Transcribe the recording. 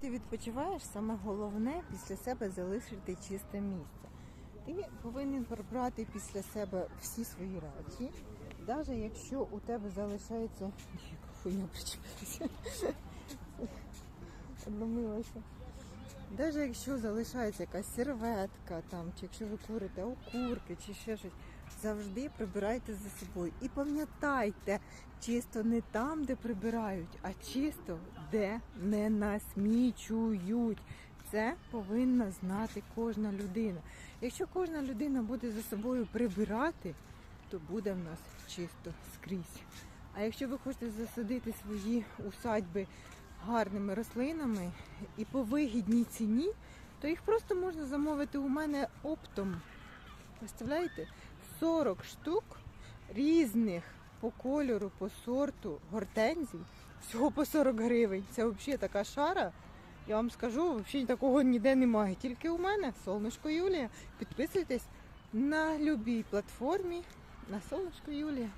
ти відпочиваєш, саме головне після себе залишити чисте місце. Ти повинен прибрати після себе всі свої речі, навіть якщо у тебе залишається. Яка хуйня причепилася. Одномилася. Навіть якщо залишається якась серветка, там, чи якщо ви курите окурки, чи ще щось, завжди прибирайте за собою. І пам'ятайте, чисто не там, де прибирають, а чисто де не насмічують. Це повинна знати кожна людина. Якщо кожна людина буде за собою прибирати, то буде в нас чисто скрізь. А якщо ви хочете засадити свої усадьби гарними рослинами і по вигідній ціні, то їх просто можна замовити у мене оптом. Представляєте? 40 штук різних по кольору, по сорту гортензій. Всього по 40 гривень. Це взагалі така шара. Я вам скажу, взагалі такого ніде немає. Тільки у мене Солнышко Юлія. Підписуйтесь на будь-якій платформі на Солнышко Юлія.